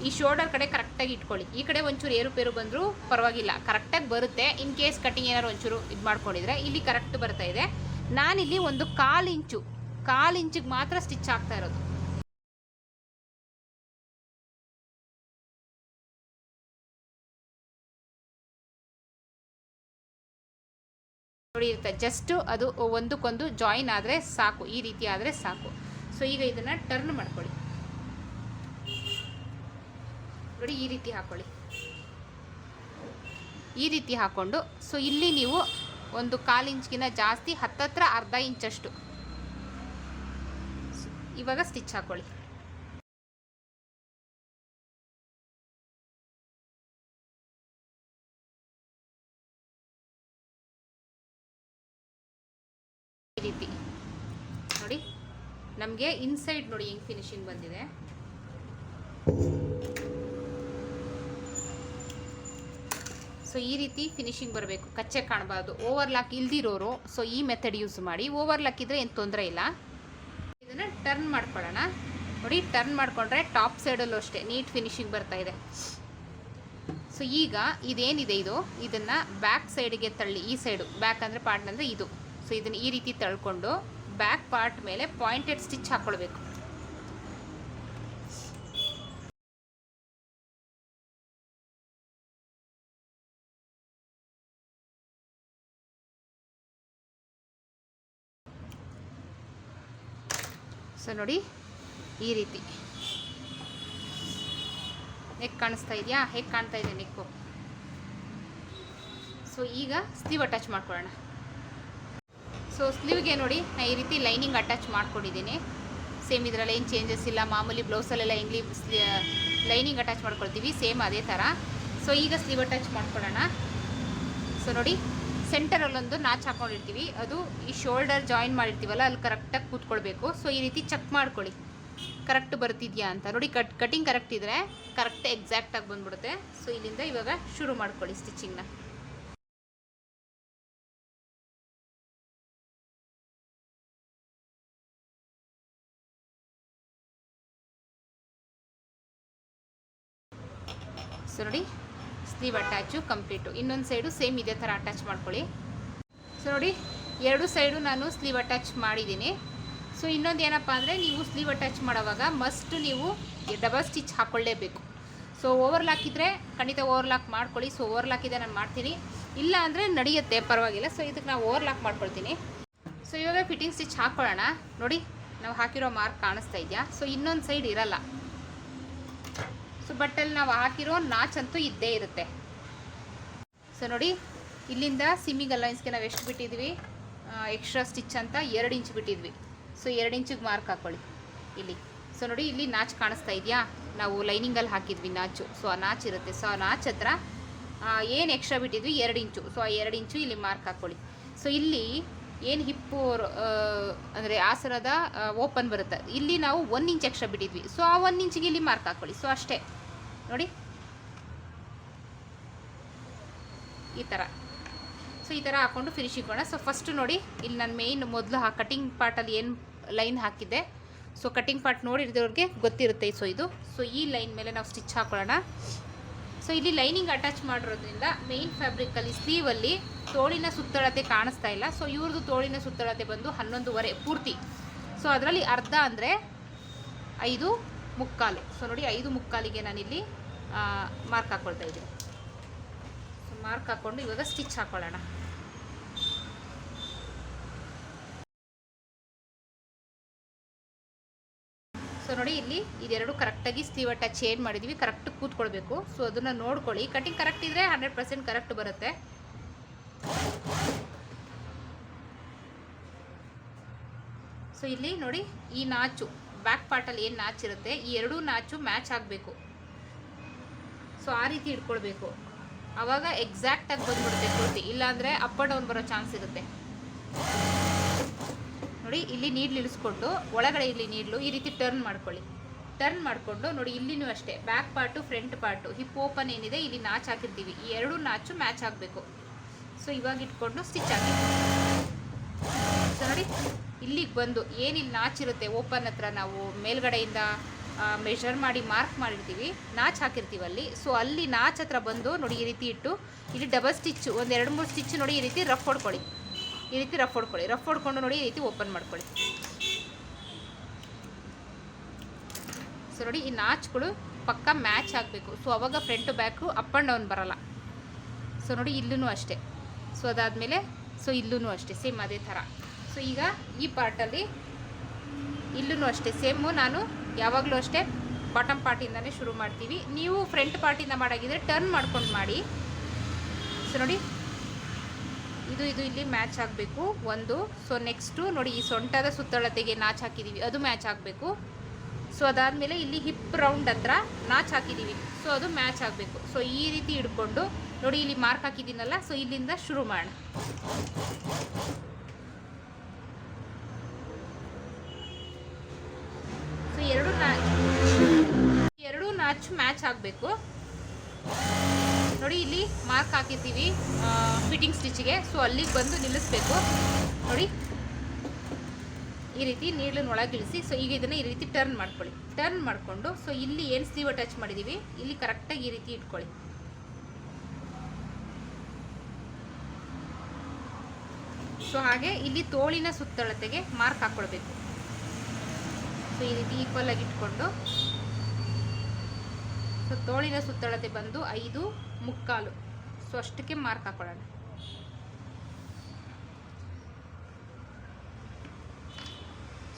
A: ಈ ಶೋಲ್ಡರ್ ಕಡೆ ಕರೆಕ್ಟಾಗಿ ಇಟ್ಕೊಳ್ಳಿ. ಈ ಕಡೆ ಒಂಚೂರು ಏರುಪೇರು ಬಂದರೂ ಪರವಾಗಿಲ್ಲ. ಕರೆಕ್ಟಾಗಿ ಬರುತ್ತೆ. ಇನ್ ಕೇಸ್ ಕಟಿಂಗ್ ಏನಾದ್ರು ಒಂಚೂರು ಇದು ಮಾಡ್ಕೊಂಡಿದ್ರೆ ಇಲ್ಲಿ ಕರೆಕ್ಟ್ ಬರ್ತಾ ಇದೆ. ನಾನಿಲ್ಲಿ ಒಂದು ಕಾಲು ಇಂಚು. ಕಾಲು ಇಂಚಿಗೆ ಮಾತ್ರ ಸ್ಟಿಚ್ ಆಗ್ತಾ ಇರೋದು. ನೋಡಿ ಇರುತ್ತೆ. ಜಸ್ಟ್ ಅದು ಒಂದಕ್ಕೊಂದು ಜಾಯಿನ್ ಆದರೆ ಸಾಕು. ಈ ರೀತಿ ಆದರೆ ಸಾಕು. ಸೊ ಈಗ ಇದನ್ನು ಟರ್ನ್ ಮಾಡ್ಕೊಳ್ಳಿ ನೋಡಿ, ಈ ರೀತಿ ಹಾಕೊಳ್ಳಿ. ಈ ರೀತಿ ಹಾಕ್ಕೊಂಡು ಸೊ ಇಲ್ಲಿ ನೀವು ಒಂದು ಕಾಲು ಇಂಚ್ಗಿನ ಜಾಸ್ತಿ, ಹತ್ತತ್ರ ಅರ್ಧ ಇಂಚಷ್ಟು. ಇವಾಗ ಸ್ಟಿಚ್ ಹಾಕೊಳ್ಳಿ. ನಮಗೆ ಇನ್ಸೈಡ್ ನೋಡಿ ಹೆಂಗೆ ಫಿನಿಶಿಂಗ್ ಬಂದಿದೆ. ಸೊ ಈ ರೀತಿ ಫಿನಿಶಿಂಗ್ ಬರಬೇಕು. ಕಚ್ಚೆ ಕಾಣಬಾರ್ದು. ಓವರ್ಲಾಕ್ ಇಲ್ದಿರೋರು ಸೊ ಈ ಮೆಥಡ್ ಯೂಸ್ ಮಾಡಿ. ಓವರ್ಲಾಕ್ ಇದ್ರೆ ಏನು ತೊಂದರೆ ಇಲ್ಲ. ಇದನ್ನು ಟರ್ನ್ ಮಾಡ್ಕೊಳ್ಳೋಣ. ನೋಡಿ ಟರ್ನ್ ಮಾಡಿಕೊಂಡ್ರೆ ಟಾಪ್ ಸೈಡಲ್ಲೂ ಅಷ್ಟೇ. ನೀಟ್ ಫಿನಿಶಿಂಗ್ ಬರ್ತಾ ಇದೆ. ಸೊ ಈಗ ಇದೇನಿದೆ ಇದು? ಇದನ್ನು ಬ್ಯಾಕ್ ಸೈಡಿಗೆ ತಳ್ಳಿ. ಈ ಸೈಡು ಬ್ಯಾಕ್ ಅಂದರೆ ಪಾರ್ಟ್ ಅಂದರೆ ಇದು. ಸೊ ಇದನ್ನು ಈ ರೀತಿ ತಳ್ಕೊಂಡು ಬ್ಯಾಕ್ ಪಾರ್ಟ್ ಮೇಲೆ ಪಾಯಿಂಟೆಡ್ ಸ್ಟಿಚ್ ಹಾಕ್ಕೊಳ್ಬೇಕು ಸೊ ನೋಡಿ, ಈ ರೀತಿ. ನೆಕ್ ಕಾಣಿಸ್ತಾ ಇದೆಯಾ? ಹೇಗೆ ಕಾಣ್ತಾ ಇದೆ ನೆಕ್ಕು ಸೊ ಈಗ ಸ್ಲೀವ್ ಅಟ್ಯಾಚ್ ಮಾಡ್ಕೊಳ್ಳೋಣ. ಸೊ ಸ್ಲೀವ್ಗೆ ನೋಡಿ ನಾನು ಈ ರೀತಿ ಲೈನಿಂಗ್ ಅಟ್ಯಾಚ್ ಮಾಡ್ಕೊಂಡಿದ್ದೀನಿ. ಸೇಮ್ ಇದರಲ್ಲಿ ಏನು ಚೇಂಜಸ್ ಇಲ್ಲ, ಮಾಮೂಲಿ ಬ್ಲೌಸಲ್ಲೆಲ್ಲ ಹೆಂಗ್ಲಿ ಲೈನಿಂಗ್ ಅಟ್ಯಾಚ್ ಮಾಡ್ಕೊಳ್ತೀವಿ ಸೇಮ್ ಅದೇ ಥರ ಸೊ ಈಗ ಸ್ಲೀವ್ ಅಟ್ಯಾಚ್ ಮಾಡ್ಕೊಳ್ಳೋಣ. ಸೊ ನೋಡಿ ಸೆಂಟರಲ್ಲೊಂದು ನಾಚ್ ಹಾಕೊಂಡಿರ್ತೀವಿ. ಅದು ಈ ಶೋಲ್ಡರ್ ಜಾಯಿನ್ ಮಾಡಿರ್ತೀವಲ್ಲ, ಅಲ್ಲಿ ಕರೆಕ್ಟಾಗಿ ಕೂತ್ಕೊಳ್ಬೇಕು. ಸೊ ಈ ರೀತಿ ಚೆಕ್ ಮಾಡ್ಕೊಳ್ಳಿ. ಕರೆಕ್ಟ್ ಬರ್ತಿದ್ಯಾ ಅಂತ. ನೋಡಿ ಕಟ್ ಕಟಿಂಗ್ ಕರೆಕ್ಟ್ ಇದ್ದರೆ ಕರೆಕ್ಟ್ ಎಕ್ಸಾಕ್ಟಾಗಿ ಬಂದ್ಬಿಡುತ್ತೆ. ಸೊ ಇಲ್ಲಿಂದ ಇವಾಗ ಶುರು ಮಾಡ್ಕೊಳ್ಳಿ ಸ್ಟಿಚಿಂಗ್ನ ಸೊ ನೋಡಿ. ಸ್ಲೀವ್ ಅಟ್ಯಾಚು ಕಂಪ್ಲೀಟು ಇನ್ನೊಂದು ಸೈಡು ಸೇಮ್ ಇದೇ ಥರ ಅಟ್ಯಾಚ್ ಮಾಡ್ಕೊಳ್ಳಿ. ಸೊ ನೋಡಿ, ಎರಡು ಸೈಡು ನಾನು ಸ್ಲೀವ್ ಅಟ್ಯಾಚ್ ಮಾಡಿದ್ದೀನಿ. ಸೊ ಇನ್ನೊಂದು ಏನಪ್ಪ ಅಂದರೆ, ನೀವು ಸ್ಲೀವ್ ಅಟ್ಯಾಚ್ ಮಾಡೋವಾಗ ಮಸ್ಟ್ ನೀವು ಡಬಲ್ ಸ್ಟಿಚ್ ಹಾಕ್ಕೊಳ್ಳೇಬೇಕು ಸೊ ಓವರ್ಲಾಕ್ ಇದ್ದರೆ ಖಂಡಿತ ಓವರ್ಲಾಕ್ ಮಾಡ್ಕೊಳ್ಳಿ. ಸೊ ಓವರ್ಲಾಕ್ ಇದೆ ನಾನು ಮಾಡ್ತೀನಿ. ಇಲ್ಲ ಅಂದರೆ ನಡೆಯುತ್ತೆ, ಪರವಾಗಿಲ್ಲ. ಸೊ ಇದಕ್ಕೆ ನಾವು ಓವರ್ಲಾಕ್ ಮಾಡ್ಕೊಳ್ತೀನಿ. ಸೊ ಇವಾಗ ಫಿಟ್ಟಿಂಗ್ ಸ್ಟಿಚ್ ಹಾಕ್ಕೊಳ್ಳೋಣ ನೋಡಿ, ನಾವು ಹಾಕಿರೋ ಮಾರ್ಕ್ ಕಾಣಿಸ್ತಾ ಇದೆಯಾ? ಸೊ ಇನ್ನೊಂದು ಸೈಡ್ ಇರಲ್ಲ. ಸೊ ಬಟ್ಟಲ್ಲಿ ನಾವು ಹಾಕಿರೋ ನಾಚ್ ಅಂತೂ ಇದ್ದೇ ಇರುತ್ತೆ. ಸೊ ನೋಡಿ, ಇಲ್ಲಿಂದ ಸಿಮ್ಮಿಂಗ್ ಅಲೈನ್ಸ್ಗೆ ನಾವು ಎಷ್ಟು ಬಿಟ್ಟಿದ್ವಿ? ಎಕ್ಸ್ಟ್ರಾ ಸ್ಟಿಚ್ ಅಂತ ಎರಡು ಇಂಚ್ ಬಿಟ್ಟಿದ್ವಿ. ಸೊ ಎರಡು ಇಂಚಿಗೆ ಮಾರ್ಕ್ ಹಾಕ್ಕೊಳ್ಳಿ ಇಲ್ಲಿ. ಸೊ ನೋಡಿ, ಇಲ್ಲಿ ನಾಚ್ ಕಾಣಿಸ್ತಾ ಇದೆಯಾ? ನಾವು ಲೈನಿಂಗಲ್ಲಿ ಹಾಕಿದ್ವಿ ನಾಚು. ಸೊ ಆ ನಾಚ್ ಇರುತ್ತೆ. ಸೊ ಆ ನಾಚ್ ಹತ್ರ ಏನು ಎಕ್ಸ್ಟ್ರಾ ಬಿಟ್ಟಿದ್ವಿ? ಎರಡು ಇಂಚು. ಸೊ ಆ ಎರಡು ಇಂಚು ಇಲ್ಲಿ ಮಾರ್ಕ್ ಹಾಕ್ಕೊಳ್ಳಿ ಸೊ ಇಲ್ಲಿ ಏನು ಹಿಪ್ಪು ಅಂದರೆ ಆಸನದ ಓಪನ್ ಬರುತ್ತೆ. ಇಲ್ಲಿ ನಾವು ಒನ್ ಇಂಚ್ ಎಕ್ಸ್ಟ್ರಾ ಬಿಟ್ಟಿದ್ವಿ. ಸೊ ಆ ಒನ್ ಇಂಚಿಗೆ ಇಲ್ಲಿ ಮಾರ್ಕ್ ಹಾಕ್ಕೊಳ್ಳಿ ಸೊ ಅಷ್ಟೇ. ನೋಡಿ. ಈ ಥರ ಸೊ ಈ ಥರ ಹಾಕ್ಕೊಂಡು ಫಿನಿಶ್ ಮಾಡೋಣ ಸೊ ಫಸ್ಟ್ ನೋಡಿ, ಇಲ್ಲಿ ನಾನು ಮೇಯ್ನ್ ಮೊದಲು ಆ ಕಟಿಂಗ್ ಪಾರ್ಟಲ್ಲಿ ಏನು ಲೈನ್ ಹಾಕಿದ್ದೆ. ಸೊ ಕಟಿಂಗ್ ಪಾರ್ಟ್ ನೋಡಿರೋರಿಗೆ ಗೊತ್ತಿರುತ್ತೆ ಸೊ ಇದು. ಸೊ ಈ ಲೈನ್ ಮೇಲೆ ನಾವು ಸ್ಟಿಚ್ ಹಾಕೊಳ್ಳೋಣ. ಸೊ ಇಲ್ಲಿ ಲೈನಿಂಗ್ ಅಟ್ಯಾಚ್ ಮಾಡಿರೋದ್ರಿಂದ ಮೇಯ್ನ್ ಫ್ಯಾಬ್ರಿಕಲ್ಲಿ ಸ್ಲೀವಲ್ಲಿ ತೋಳಿನ ಸುತ್ತಳತೆ ಕಾಣಿಸ್ತಾ ಇಲ್ಲ. ಸೊ ಇವ್ರದ್ದು ತೋಳಿನ ಸುತ್ತಳತೆ ಬಂದು ಹನ್ನೊಂದುವರೆ ಪೂರ್ತಿ. ಸೊ ಅದರಲ್ಲಿ ಅರ್ಧ ಅಂದರೆ ಐದು ಮುಕ್ಕಾಲು. ಸೊ ನೋಡಿ ಐದು ಮುಕ್ಕಾಲಿಗೆ ನಾನಿಲ್ಲಿ ಮಾರ್ಕ್ ಹಾಕ್ಕೊಳ್ತಾ ಇದ್ದೀವಿ ಸೊ ಮಾರ್ಕ್ ಹಾಕ್ಕೊಂಡು ಇವಾಗ ಸ್ಟಿಚ್ ಹಾಕ್ಕೊಳ್ಳೋಣ ಸೊ ನೋಡಿ ಇಲ್ಲಿ ಇದೆರಡು ಕರೆಕ್ಟಾಗಿ ಸ್ಲೀವ್ ಅಟ್ಯಾಚ್ ಚೇಂಜ್ ಮಾಡಿದ್ದೀವಿ ಕರೆಕ್ಟ್ ಕೂತ್ಕೊಳ್ಬೇಕು. ಸೊ ಅದನ್ನು ನೋಡ್ಕೊಳ್ಳಿ. ಕಟಿಂಗ್ ಕರೆಕ್ಟ್ ಇದ್ದರೆ ಹಂಡ್ರೆಡ್ ಪರ್ಸೆಂಟ್ ಕರೆಕ್ಟ್ ಬರುತ್ತೆ. ಸೊ ಇಲ್ಲಿ ನೋಡಿ ಈ ನಾಚು ಬ್ಯಾಕ್ ಪಾರ್ಟಲ್ಲಿ ಏನು ನಾಚಿರುತ್ತೆ, ಈ ಎರಡೂ ನಾಚು ಮ್ಯಾಚ್ ಆಗಬೇಕು. ಸೊ ಆ ರೀತಿ ಇಟ್ಕೊಳ್ಬೇಕು ಆವಾಗ ಎಕ್ಸಾಕ್ಟಾಗಿ ಬಂದ್ಬಿಡುತ್ತೆ ಕುರ್ತಿ. ಇಲ್ಲಾಂದರೆ ಅಪ್ ಆ್ಯಂಡ್ ಡೌನ್ ಬರೋ ಚಾನ್ಸ್ ಇರುತ್ತೆ. ನೋಡಿ, ಇಲ್ಲಿ ನೀಡ್ಲು ಇಳಿಸ್ಕೊಂಡು ಒಳಗಡೆ ಇಲ್ಲಿ ನೀಡ್ಲು, ಈ ರೀತಿ ಟರ್ನ್ ಮಾಡ್ಕೊಳ್ಳಿ. ಟರ್ನ್ ಮಾಡಿಕೊಂಡು, ನೋಡಿ, ಇಲ್ಲಿನೂ ಅಷ್ಟೇ. Back part front part hip open ಏನಿದೆ, ಇಲ್ಲಿ ನಾಚ್ ಹಾಕಿರ್ತೀವಿ. ಈ ಎರಡು ನಾಚು ಮ್ಯಾಚ್ ಆಗಬೇಕು. ಸೊ ಇವಾಗ ಇಟ್ಕೊಂಡು ಸ್ಟಿಚ್ ಹಾಕಿ. ಸೊ ನೋಡಿ, ಇಲ್ಲಿಗೆ ಬಂದು ಏನಿಲ್ಲಿ ನಾಚಿರುತ್ತೆ ಓಪನ್ ಹತ್ರ ನಾವು ಮೇಲ್ಗಡೆಯಿಂದ ಮೆಷರ್ ಮಾಡಿ ಮಾರ್ಕ್ ಮಾಡಿರ್ತೀವಿ. ನಾಚ್ ಹಾಕಿರ್ತೀವಿ ಅಲ್ಲಿ. ಸೊ ಅಲ್ಲಿ ನಾಚ್ ಹತ್ರ ಬಂದು ನೋಡಿ ಈ ರೀತಿ ಇಟ್ಟು, ಇಲ್ಲಿ ಡಬಲ್ ಸ್ಟಿಚ್ಚು ಒಂದು ಎರಡು, ಮೂರು ಸ್ಟಿಚ್ ನೋಡಿ ಈ ರೀತಿ ರಫ್ ಹೊಡ್ಕೊಳ್ಳಿ. ಈ ರೀತಿ ರಫ್ ಹೊಡ್ಕೊಳ್ಳಿ. ರಫ್ ಹೊಡ್ಕೊಂಡು ನೋಡಿ ಈ ರೀತಿ ಓಪನ್ ಮಾಡ್ಕೊಳ್ಳಿ. ಸೊ ನೋಡಿ ಈ ನಾಚ್ಗಳು ಪಕ್ಕ ಮ್ಯಾಚ್ ಆಗಬೇಕು. ಸೊ ಅವಾಗ front back up and down ಬರಲ್ಲ. ಸೊ ನೋಡಿ ಇಲ್ಲೂ ಅಷ್ಟೇ. ಸೊ ಅದಾದಮೇಲೆ ಸೊ ಇಲ್ಲೂ ಅಷ್ಟೇ. ಸೇಮ್ ಅದೇ ಥರ. ಸೊ ಈಗ ಈ ಪಾರ್ಟಲ್ಲಿ ಇಲ್ಲೂ ಅಷ್ಟೇ. ಸೇಮು ನಾನು ಯಾವಾಗಲೂ ಅಷ್ಟೇ ಬಾಟಮ್ ಪಾರ್ಟಿಂದನೇ ಶುರು ಮಾಡ್ತೀವಿ. ನೀವು ಫ್ರಂಟ್ ಪಾರ್ಟಿಂದ ಮಾಡಾಗಿದ್ರೆ ಟರ್ನ್ ಮಾಡ್ಕೊಂಡು ಮಾಡಿ. ಸೊ ನೋಡಿ. ಇದು ಇದು ಇಲ್ಲಿ ಮ್ಯಾಚ್ ಆಗಬೇಕು. ಒಂದು ಸೊ ನೆಕ್ಸ್ಟು ನೋಡಿ ಈ ಸೊಂಟದ ಸುತ್ತಳತೆಗೆ ನಾಚ್ ಹಾಕಿದ್ದೀವಿ ಅದು ಮ್ಯಾಚ್ ಆಗಬೇಕು. ಸೊ ಅದಾದಮೇಲೆ ಇಲ್ಲಿ ಹಿಪ್ ರೌಂಡ್ ಹತ್ರ ನಾಚ್ ಹಾಕಿದ್ದೀವಿ ಸೊ ಅದು ಮ್ಯಾಚ್ ಆಗಬೇಕು. ಸೊ ಈ ರೀತಿ ಹಿಡ್ಕೊಂಡು ನೋಡಿ ಇಲ್ಲಿ ಮಾರ್ಕ್ ಹಾಕಿದ್ದೀನಲ್ಲ ಸೊ ಇಲ್ಲಿಂದ ಶುರು ಮಾಡೋಣ ಸೊ ನಾಚ್ ಮ್ಯಾಚ್ ಆಗಬೇಕು. ನೋಡಿ, ಇಲ್ಲಿ ಮಾರ್ಕ್ ಹಾಕಿದ್ದೀವಿ ಫಿಟ್ಟಿಂಗ್ ಸ್ಟಿಚ್ಗೆ. ಸೊ, ಅಲ್ಲಿಗೆ ಬಂದು ನಿಲ್ಲಿಸ್ಬೇಕು. ನೋಡಿ, ಈ ರೀತಿ ನೀರಿನ ಒಳಗೆ ಇಳಿಸಿ ಸೊ, ಈಗ ಇದನ್ನು ಈ ರೀತಿ ಟರ್ನ್ ಮಾಡ್ಕೊಳ್ಳಿ. ಟರ್ನ್ ಮಾಡಿಕೊಂಡು, ಸೊ, ಇಲ್ಲಿ ಏನು ಸ್ಲೀವ್ ಟಚ್ ಮಾಡಿದ್ದೀವಿ ಇಲ್ಲಿ ಕರೆಕ್ಟಾಗಿ ಈ ರೀತಿ ಇಟ್ಕೊಳ್ಳಿ. ಸೊ, ಹಾಗೆ ಇಲ್ಲಿ ತೋಳಿನ ಸುತ್ತಳತೆಗೆ ಮಾರ್ಕ್ ಹಾಕ್ಕೊಳ್ಬೇಕು ಸೊ, ಈ ರೀತಿ ಈಕ್ವಲ್ ಆಗಿ ಇಟ್ಕೊಂಡು ಸೊ ತೋಳಿನ ಸುತ್ತಳತೆ ಬಂದು ಐದು ಮುಕ್ಕಾಲು. ಸೊ ಅಷ್ಟಕ್ಕೆ ಮಾರ್ಕ್ ಹಾಕೊಳ್ಳೋಣ.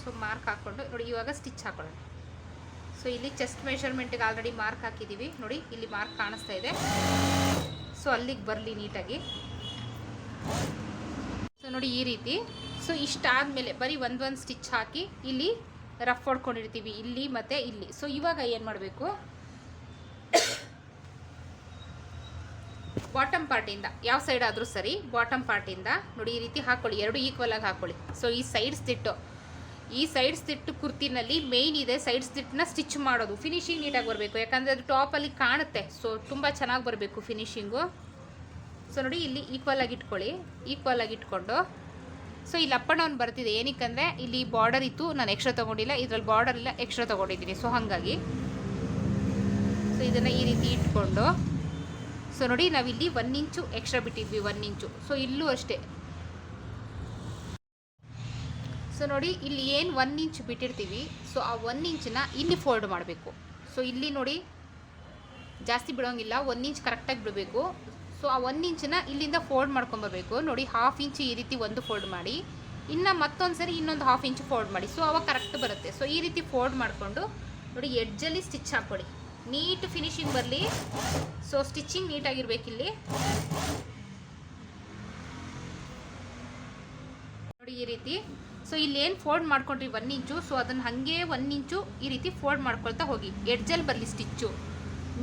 A: ಸೊ ಮಾರ್ಕ್ ಹಾಕ್ಕೊಂಡು ನೋಡಿ ಇವಾಗ ಸ್ಟಿಚ್ ಹಾಕೊಳ್ಳೋಣ. ಸೊ ಇಲ್ಲಿ ಚೆಸ್ಟ್ ಮೆಷರ್ಮೆಂಟ್ಗೆ ಆಲ್ರೆಡಿ ಮಾರ್ಕ್ ಹಾಕಿದ್ದೀವಿ ನೋಡಿ ಇಲ್ಲಿ ಮಾರ್ಕ್ ಕಾಣಿಸ್ತಾ ಇದೆ. ಸೊ ಅಲ್ಲಿಗೆ ಬರಲಿ ನೀಟಾಗಿ. ಸೊ ನೋಡಿ ಈ ರೀತಿ. ಸೊ ಇಷ್ಟಾದಮೇಲೆ ಬರೀ ಒಂದು ಒಂದು ಸ್ಟಿಚ್ ಹಾಕಿ ಇಲ್ಲಿ ರಫ್ ಹೊಡ್ಕೊಂಡಿರ್ತೀವಿ. ಇಲ್ಲಿ ಮತ್ತು ಇಲ್ಲಿ. ಸೊ ಇವಾಗ ಏನು ಮಾಡಬೇಕು? ಬಾಟಮ್ ಪಾರ್ಟಿಂದ ಯಾವ ಸೈಡ್ ಆದರೂ ಸರಿ, ಬಾಟಮ್ ಪಾರ್ಟಿಂದ ನೋಡಿ ಈ ರೀತಿ ಹಾಕೊಳ್ಳಿ, ಎರಡು ಈಕ್ವಲ್ ಆಗಿ ಹಾಕೊಳ್ಳಿ. ಸೊ ಈ ಸೈಡ್ ಸ್ಟಿಟ್ಟು ಈ ಸೈಡ್ ಸ್ಟಿಟ್ ಕುರ್ತಿನಲ್ಲಿ ಮೇಯ್ನ್ ಇದೆ ಸೈಡ್ ಸ್ಟಿಟ್ನ ಸ್ಟಿಚ್ ಮಾಡೋದು. ಫಿನಿಶಿಂಗ್ ನೀಟಾಗಿ ಬರಬೇಕು, ಯಾಕಂದರೆ ಅದು ಟಾಪಲ್ಲಿ ಕಾಣುತ್ತೆ. ಸೊ ತುಂಬ ಚೆನ್ನಾಗಿ ಬರಬೇಕು ಫಿನಿಶಿಂಗು ಸೊ ನೋಡಿ ಇಲ್ಲಿ ಈಕ್ವಲ್ ಆಗಿ ಇಟ್ಕೊಳ್ಳಿ ಈಕ್ವಲ್ ಆಗಿ ಇಟ್ಕೊಂಡು. ಸೊ ಇಲ್ಲಿ ಅಪ್ ಡೌನ್ ಬರ್ತಿದೆ, ಏನಕ್ಕಂದರೆ ಇಲ್ಲಿ ಬಾರ್ಡರ್ ಇತ್ತು, ನಾನು ಎಕ್ಸ್ಟ್ರಾ ತೊಗೊಂಡಿಲ್ಲ, ಇದರಲ್ಲಿ ಬಾರ್ಡರ್ ಇಲ್ಲ ಎಕ್ಸ್ಟ್ರಾ ತೊಗೊಂಡಿದ್ದೀನಿ. ಸೊ ಹಾಗಾಗಿ. ಸೊ ಇದನ್ನು ಈ ರೀತಿ ಇಟ್ಕೊಂಡು. ಸೊ ನೋಡಿ, ನಾವಿಲ್ಲಿ ಒನ್ ಇಂಚು ಎಕ್ಸ್ಟ್ರಾ ಬಿಟ್ಟಿದ್ವಿ ಒನ್ ಇಂಚು ಸೊ ಇಲ್ಲೂ ಅಷ್ಟೇ. ಸೊ ನೋಡಿ, ಇಲ್ಲಿ ಏನು ಒನ್ ಇಂಚ್ ಬಿಟ್ಟಿರ್ತೀವಿ ಸೊ ಆ ಒನ್ ಇಂಚನ್ನ ಇಲ್ಲಿ ಫೋಲ್ಡ್ ಮಾಡಬೇಕು. ಸೊ ಇಲ್ಲಿ ನೋಡಿ, ಜಾಸ್ತಿ ಬಿಡೋಂಗಿಲ್ಲ ಒನ್ ಇಂಚ್ ಕರೆಕ್ಟಾಗಿ ಬಿಡಬೇಕು. ಸೊ ಆ ಒನ್ ಇಂಚನ್ನ ಇಲ್ಲಿಂದ ಫೋಲ್ಡ್ ಮಾಡ್ಕೊಂಬರ್ಬೇಕು. ನೋಡಿ ಹಾಫ್ ಇಂಚ್ ಈ ರೀತಿ ಒಂದು ಫೋಲ್ಡ್ ಮಾಡಿ, ಇನ್ನು ಮತ್ತೊಂದು ಸರಿ ಇನ್ನೊಂದು ಹಾಫ್ ಇಂಚ್ ಫೋಲ್ಡ್ ಮಾಡಿ. ಸೊ ಅವಾಗ ಕರೆಕ್ಟ್ ಬರುತ್ತೆ. ಸೊ ಈ ರೀತಿ ಫೋಲ್ಡ್ ಮಾಡಿಕೊಂಡು, ನೋಡಿ ಎಡ್ಜಲ್ಲಿ ಸ್ಟಿಚ್ ಹಾಕ್ಕೊಳ್ಳಿ ನೀಟ್ ಫಿನಿಶಿಂಗ್ ಬರಲಿ. ಸೊ ಸ್ಟಿಚಿಂಗ್ ನೀಟಾಗಿರ್ಬೇಕಿಲ್ಲಿ. ನೋಡಿ ಈ ರೀತಿ. ಸೊ ಇಲ್ಲಿ ಏನು ಫೋಲ್ಡ್ ಮಾಡ್ಕೊಂಡ್ರಿ ಒನ್ ಇಂಚು ಸೊ ಅದನ್ನು ಹಾಗೆ ಒನ್ ಇಂಚು ಈ ರೀತಿ ಫೋಲ್ಡ್ ಮಾಡ್ಕೊಳ್ತಾ ಹೋಗಿ. ಎಡ್ಜಲ್ಲಿ ಬರಲಿ ಸ್ಟಿಚ್ಚು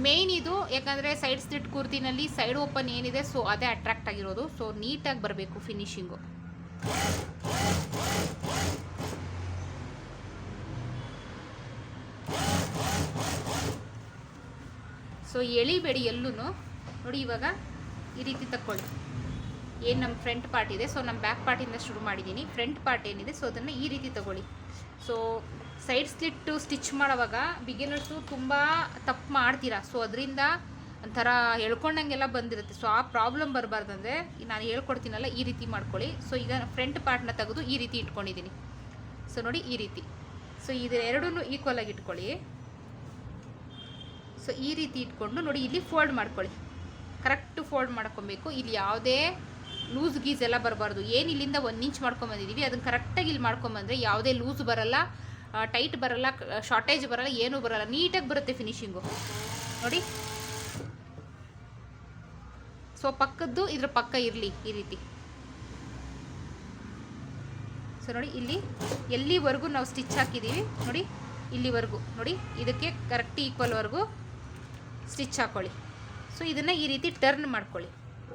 A: ಮೇಯ್ನ್ ಇದು, ಯಾಕಂದರೆ ಸೈಡ್ ಸ್ಲಿಟ್ ಕುರ್ತಿನಲ್ಲಿ ಸೈಡ್ ಓಪನ್ ಏನಿದೆ ಸೊ ಅದೇ ಅಟ್ರಾಕ್ಟ್ ಆಗಿರೋದು. ಸೊ ನೀಟಾಗಿ ಬರಬೇಕು ಫಿನಿಶಿಂಗು ಸೊ ಎಳಿಬೇಡಿ ಎಲ್ಲೂ ನೋಡಿ ಇವಾಗ ಈ ರೀತಿ ತಕ್ಕೊಳ್ಳಿ. ಏನು ನಮ್ಮ ಫ್ರಂಟ್ ಪಾರ್ಟ್ ಇದೆ ಸೊ ನಮ್ಮ ಬ್ಯಾಕ್ ಪಾರ್ಟಿಂದ ಶುರು ಮಾಡಿದ್ದೀನಿ ಫ್ರಂಟ್ ಪಾರ್ಟ್ ಏನಿದೆ ಸೊ ಅದನ್ನು ಈ ರೀತಿ ತಗೊಳ್ಳಿ. ಸೊ ಸೈಡ್ ಸ್ಲಿಟ್ಟು ಸ್ಟಿಚ್ ಮಾಡೋವಾಗ ಬಿಗಿನರ್ಸು ತುಂಬ ತಪ್ಪು ಮಾಡ್ತೀರಾ? ಸೊ ಅದರಿಂದ ಒಂಥರ ಹೇಳ್ಕೊಂಡಂಗೆಲ್ಲ ಬಂದಿರುತ್ತೆ. ಸೊ ಆ ಪ್ರಾಬ್ಲಮ್ ಬರಬಾರ್ದಂದ್ರೆ ನಾನು ಹೇಳ್ಕೊಡ್ತೀನಲ್ಲ, ಈ ರೀತಿ ಮಾಡ್ಕೊಳ್ಳಿ. ಸೊ ಈಗ ಫ್ರಂಟ್ ಪಾರ್ಟ್ನ ತೆಗೆದು ಈ ರೀತಿ ಇಟ್ಕೊಂಡಿದ್ದೀನಿ ಸೊ ನೋಡಿ ಈ ರೀತಿ. ಸೊ ಇದು ಎರಡೂ ಈಕ್ವಲ್ ಆಗಿ ಇಟ್ಕೊಳ್ಳಿ. ಸೊ ಈ ರೀತಿ ಇಟ್ಕೊಂಡು ನೋಡಿ, ಇಲ್ಲಿ ಫೋಲ್ಡ್ ಮಾಡ್ಕೊಳ್ಳಿ. ಕರೆಕ್ಟ್ ಫೋಲ್ಡ್ ಮಾಡ್ಕೊಬೇಕು. ಇಲ್ಲಿ ಯಾವುದೇ ಲೂಸ್ ಗೀಸ್ ಎಲ್ಲ ಬರಬಾರ್ದು. ಏನು ಇಲ್ಲಿಂದ ಒಂದು ಇಂಚ್ ಮಾಡ್ಕೊಂಬಂದಿದ್ದೀವಿ ಅದನ್ನು ಕರೆಕ್ಟಾಗಿ ಇಲ್ಲಿ ಮಾಡ್ಕೊಂಬಂದರೆ ಯಾವುದೇ ಲೂಸ್ ಬರಲ್ಲ ಟೈಟ್ ಬರಲ್ಲ ಶಾರ್ಟೇಜ್ ಬರಲ್ಲ, ಏನೂ ಬರಲ್ಲ. ನೀಟಾಗಿ ಬರುತ್ತೆ ಫಿನಿಶಿಂಗು ನೋಡಿ. ಸೊ ಪಕ್ಕದ್ದು ಇದ್ರ ಪಕ್ಕ ಇರಲಿ ಈ ರೀತಿ. ಸೊ ನೋಡಿ, ಇಲ್ಲಿ ಎಲ್ಲಿವರೆಗೂ ನಾವು ಸ್ಟಿಚ್ ಹಾಕಿದ್ದೀವಿ ನೋಡಿ, ಇಲ್ಲಿವರೆಗೂ. ನೋಡಿ, ಇದಕ್ಕೆ ಕರೆಕ್ಟ್ ಈಕ್ವಲ್ವರೆಗೂ ಸ್ಟಿಚ್ ಹಾಕ್ಕೊಳ್ಳಿ ಸೊ ಇದನ್ನು ಈ ರೀತಿ ಟರ್ನ್ ಮಾಡ್ಕೊಳ್ಳಿ.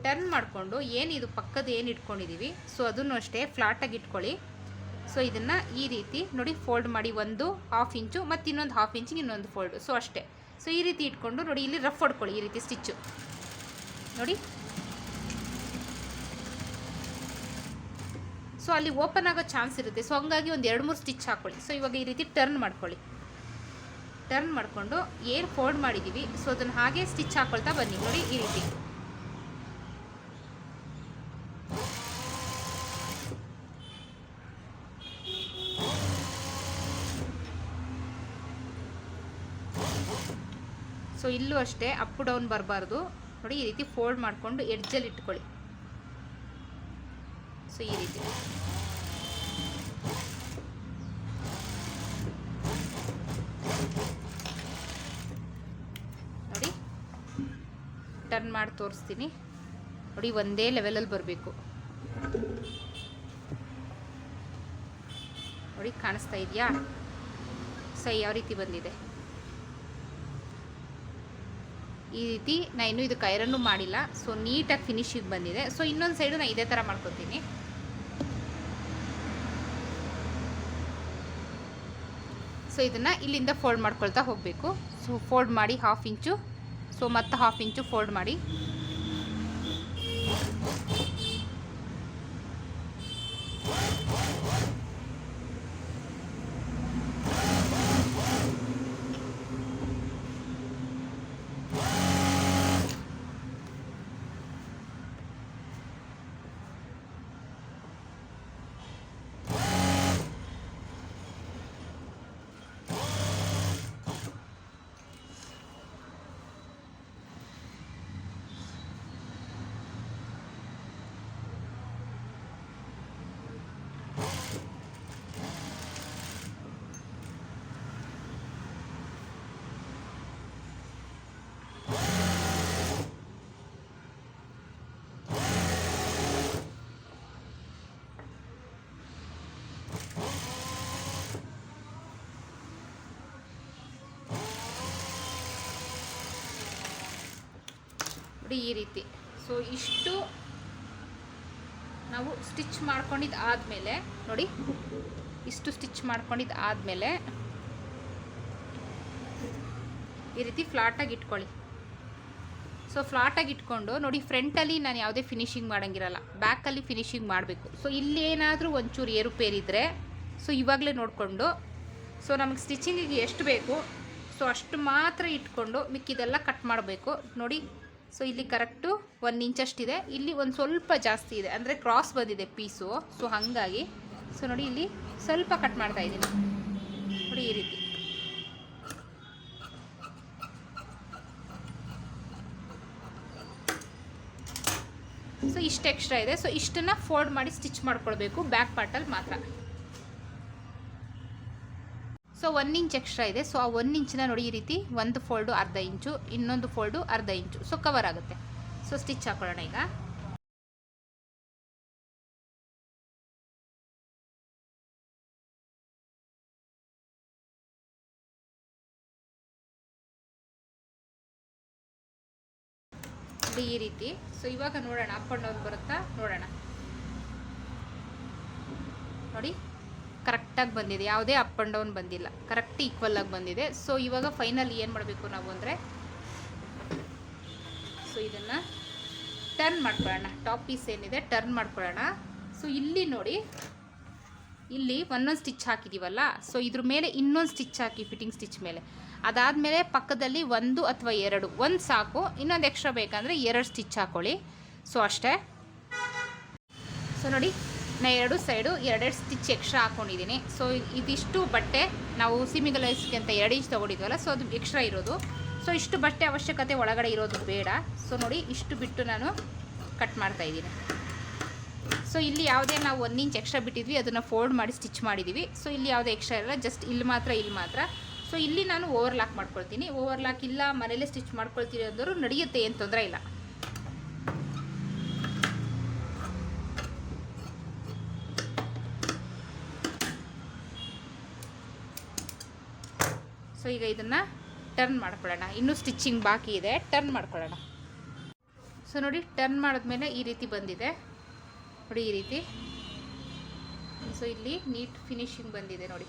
A: ಟರ್ನ್ ಮಾಡಿಕೊಂಡು ಏನಿದು ಪಕ್ಕದ ಏನು ಇಟ್ಕೊಂಡಿದ್ದೀವಿ ಸೊ ಅದನ್ನು ಅಷ್ಟೇ ಫ್ಲಾಟಾಗಿ ಇಟ್ಕೊಳ್ಳಿ. ಸೊ ಇದನ್ನು ಈ ರೀತಿ ನೋಡಿ ಫೋಲ್ಡ್ ಮಾಡಿ ಒಂದು ಹಾಫ್ ಇಂಚು ಮತ್ತು ಇನ್ನೊಂದು ಹಾಫ್ ಇಂಚಿಗೆ ಇನ್ನೊಂದು ಫೋಲ್ಡು ಸೊ ಅಷ್ಟೇ. ಸೊ ಈ ರೀತಿ ಇಟ್ಕೊಂಡು ನೋಡಿ ಇಲ್ಲಿ ರಫ್ ಹೊಡ್ಕೊಳ್ಳಿ ಈ ರೀತಿ ಸ್ಟಿಚ್ಚು ನೋಡಿ. ಸೊ ಅಲ್ಲಿ ಓಪನ್ ಆಗೋ ಚಾನ್ಸ್ ಇರುತ್ತೆ. ಸೊ ಹಂಗಾಗಿ ಒಂದು ಎರಡು ಮೂರು ಸ್ಟಿಚ್ ಹಾಕ್ಕೊಳ್ಳಿ ಸೊ ಇವಾಗ ಈ ರೀತಿ ಟರ್ನ್ ಮಾಡ್ಕೊಳ್ಳಿ. ಟರ್ನ್ ಮಾಡಿಕೊಂಡು ಏನು ಫೋಲ್ಡ್ ಮಾಡಿದ್ದೀವಿ ಸೊ ಅದನ್ನು ಹಾಗೆ ಸ್ಟಿಚ್ ಹಾಕ್ಕೊಳ್ತಾ ಬನ್ನಿ. ನೋಡಿ, ಈ ರೀತಿ. ಸೊ ಇಲ್ಲೂ ಅಷ್ಟೇ ಅಪ್ ಡೌನ್ ಬರಬಾರ್ದು. ನೋಡಿ, ಈ ರೀತಿ ಫೋಲ್ಡ್ ಮಾಡಿಕೊಂಡು ಎಡ್ಜಲ್ಲಿ ಇಟ್ಕೊಳ್ಳಿ. ಸೊ ಈ ರೀತಿ ನೋಡಿ ಮಾಡಿ ತೋರಿಸ್ತೀನಿ. ನೋಡಿ, ಒಂದೇ ಲೆವೆಲಲ್ಲಿ ಬರಬೇಕು. ನೋಡಿ, ಕಾಣಿಸ್ತಾ ಇದೆಯಾ? ಸೊ, ಯಾವ ರೀತಿ ಬಂದಿದೆ? ಈ ರೀತಿ ನಾನು ಇನ್ನೂ ಇದಕ್ಕೆ ಐರನ್ನು ಮಾಡಿಲ್ಲ. ಸೊ ನೀಟಾಗಿ ಫಿನಿಶಿಂಗ್ ಬಂದಿದೆ. ಸೊ ಇನ್ನೊಂದು ಸೈಡು ನಾನು ಇದೇ ಥರ ಮಾಡ್ಕೊತೀನಿ. ಸೊ ಇದನ್ನು ಇಲ್ಲಿಂದ ಫೋಲ್ಡ್ ಮಾಡ್ಕೊಳ್ತಾ ಹೋಗಬೇಕು. ಸೊ ಫೋಲ್ಡ್ ಮಾಡಿ ಹಾಫ್ ಇಂಚು ಸೊ ಮತ್ತೆ ಹಾಫ್ ಇಂಚು ಫೋಲ್ಡ್ ಮಾಡಿ. ಈ ರೀತಿ. ಸೊ ಇಷ್ಟು ನಾವು ಸ್ಟಿಚ್ ಮಾಡ್ಕೊಂಡಿದ್ದು ಆದಮೇಲೆ, ನೋಡಿ, ಇಷ್ಟು ಸ್ಟಿಚ್ ಮಾಡ್ಕೊಂಡಿದ್ದು ಆದಮೇಲೆ ಈ ರೀತಿ ಫ್ಲಾಟಾಗಿ ಇಟ್ಕೊಳ್ಳಿ. ಸೊ ಫ್ಲಾಟಾಗಿ ಇಟ್ಕೊಂಡು, ನೋಡಿ ಫ್ರಂಟಲ್ಲಿ ನಾನು ಯಾವುದೇ ಫಿನಿಶಿಂಗ್ ಮಾಡೋಂಗಿರಲ್ಲ. ಬ್ಯಾಕಲ್ಲಿ ಫಿನಿಶಿಂಗ್ ಮಾಡಬೇಕು. ಸೊ ಇಲ್ಲಿ ಏನಾದರೂ ಒಂಚೂರು ಏರುಪೇರಿದ್ರೆ ಸೊ ಇವಾಗಲೇ ನೋಡಿಕೊಂಡು ಸೊ ನಮಗೆ ಸ್ಟಿಚಿಂಗಿಗೆ ಎಷ್ಟು ಬೇಕು ಸೊ ಅಷ್ಟು ಮಾತ್ರ ಇಟ್ಕೊಂಡು ಮಿಕ್ಕಿದೆಲ್ಲ ಕಟ್ ಮಾಡಬೇಕು. ನೋಡಿ ಸೊ ಇಲ್ಲಿ ಕರೆಕ್ಟು ಒಂದು ಇಂಚಷ್ಟಿದೆ ಇಲ್ಲಿ ಒಂದು ಸ್ವಲ್ಪ ಜಾಸ್ತಿ ಇದೆ. ಅಂದರೆ ಕ್ರಾಸ್ ಬಂದಿದೆ ಪೀಸು ಸೊ ಹಾಗಾಗಿ ಸೊ ನೋಡಿ ಇಲ್ಲಿ ಸ್ವಲ್ಪ ಕಟ್ ಮಾಡ್ತಾ ಇದ್ದೀನಿ. ನೋಡಿ ಈ ರೀತಿ. ಸೊ ಇಷ್ಟು ಎಕ್ಸ್ಟ್ರಾ ಇದೆ. ಸೊ ಇಷ್ಟನ್ನು ಫೋಲ್ಡ್ ಮಾಡಿ ಸ್ಟಿಚ್ ಮಾಡ್ಕೊಳ್ಬೇಕು. ಬ್ಯಾಕ್ ಪಾರ್ಟಲ್ಲಿ ಮಾತ್ರ. ಸೊ ಒನ್ ಇಂಚ್ ಎಕ್ಸ್ಟ್ರಾ ಇದೆ. ಸೊ ಆ ಒನ್ ಇಂಚಿನ ನೋಡಿ ಈ ರೀತಿ ಒಂದು ಫೋಲ್ಡು ಅರ್ಧ ಇಂಚು ಇನ್ನೊಂದು ಫೋಲ್ಡು ಅರ್ಧ ಇಂಚು ಸೊ ಕವರ್ ಆಗುತ್ತೆ. ಸೊ ಸ್ಟಿಚ್ ಹಾಕೊಳ್ಳೋಣ ಈಗ. ಈ ರೀತಿ. ಸೊ ಇವಾಗ ನೋಡೋಣ ಅಪ್ ಆ್ಯಂಡ್ ಡೌನ್ ಬರುತ್ತಾ? ನೋಡೋಣ. ನೋಡಿ. ಕರೆಕ್ಟಾಗಿ ಬಂದಿದೆ, ಯಾವುದೇ ಅಪ್ ಆ್ಯಂಡ್ ಡೌನ್ ಬಂದಿಲ್ಲ ಕರೆಕ್ಟ್ ಈಕ್ವಲ್ ಆಗಿ ಬಂದಿದೆ. ಸೊ ಇವಾಗ ಫೈನಲ್ ಏನು ಮಾಡಬೇಕು ನಾವು ಅಂದರೆ ಸೊ ಇದನ್ನು ಟರ್ನ್ ಮಾಡ್ಕೊಳ್ಳೋಣ. ಟಾಪ್ ಪೀಸ್ ಏನಿದೆ ಟರ್ನ್ ಮಾಡ್ಕೊಳ್ಳೋಣ. ಸೊ ಇಲ್ಲಿ ನೋಡಿ, ಇಲ್ಲಿ ಒಂದೊಂದು ಸ್ಟಿಚ್ ಹಾಕಿದ್ದೀವಲ್ಲ ಸೊ ಇದ್ರ ಮೇಲೆ ಇನ್ನೊಂದು ಸ್ಟಿಚ್ ಹಾಕಿ ಫಿಟ್ಟಿಂಗ್ ಸ್ಟಿಚ್ ಮೇಲೆ. ಅದಾದಮೇಲೆ ಪಕ್ಕದಲ್ಲಿ ಒಂದು ಅಥವಾ ಎರಡು, ಒಂದು ಸಾಕು, ಇನ್ನೊಂದು ಎಕ್ಸ್ಟ್ರಾ ಬೇಕಂದರೆ ಎರಡು ಸ್ಟಿಚ್ ಹಾಕೊಳ್ಳಿ. ಸೊ ಅಷ್ಟೇ. ಸೊ ನೋಡಿ ನಾ ಎರಡು ಸೈಡು ಎರಡೆರಡು ಸ್ಟಿಚ್ ಎಕ್ಸ್ಟ್ರಾ ಹಾಕೊಂಡಿದ್ದೀನಿ. ಸೊ, ಇದಿಷ್ಟು ಬಟ್ಟೆ ನಾವು ಸಿಮಿಗಲೈಸ್ಗೆ ಅಂತ ಎರಡು ಇಂಚ್ ತೊಗೊಂಡಿದ್ವಲ್ಲ, ಸೊ ಅದು ಎಕ್ಸ್ಟ್ರಾ ಇರೋದು. ಸೊ, ಇಷ್ಟು ಬಟ್ಟೆ ಅವಶ್ಯಕತೆ ಒಳಗಡೆ ಇರೋದು ಬೇಡ. ಸೊ, ನೋಡಿ, ಇಷ್ಟು ಬಿಟ್ಟು ನಾನು ಕಟ್ ಮಾಡ್ತಾ ಇದ್ದೀನಿ. ಸೊ, ಇಲ್ಲಿ ಯಾವುದೇ ನಾವು ಒಂದು ಇಂಚ್ ಎಕ್ಸ್ಟ್ರಾ ಬಿಟ್ಟಿದ್ವಿ, ಅದನ್ನು ಫೋಲ್ಡ್ ಮಾಡಿ ಸ್ಟಿಚ್ ಮಾಡಿದ್ದೀವಿ ಸೊ, ಇಲ್ಲಿ ಯಾವುದೇ ಎಕ್ಸ್ಟ್ರಾ ಇರಲ್ಲ ಜಸ್ಟ್ ಇಲ್ಲಿ ಮಾತ್ರ ಇಲ್ಲಿ ಮಾತ್ರ. ಸೊ, ಇಲ್ಲಿ ನಾನು ಓವರ್ಲಾಕ್ ಮಾಡ್ಕೊಳ್ತೀನಿ. ಓವರ್ಲಾಕ್ ಇಲ್ಲ ಮನೇಲೇ ಸ್ಟಿಚ್ ಮಾಡ್ಕೊಳ್ತೀನಿ ಅಂದರೂ ನಡೆಯುತ್ತೆ ಏನು ತೊಂದರೆ ಇಲ್ಲ. ಸೊ ಈಗ ಇದನ್ನು ಟರ್ನ್ ಮಾಡ್ಕೊಳ್ಳೋಣ. ಇನ್ನೂ ಸ್ಟಿಚ್ಚಿಂಗ್ ಬಾಕಿ ಇದೆ. ಟರ್ನ್ ಮಾಡ್ಕೊಳ್ಳೋಣ. ಸೊ ನೋಡಿ ಟರ್ನ್ ಮಾಡಿದ್ಮೇಲೆ ಈ ರೀತಿ ಬಂದಿದೆ. ನೋಡಿ, ಈ ರೀತಿ. ಸೊ ಇಲ್ಲಿ ನೀಟ್ ಫಿನಿಶಿಂಗ್ ಬಂದಿದೆ, ನೋಡಿ.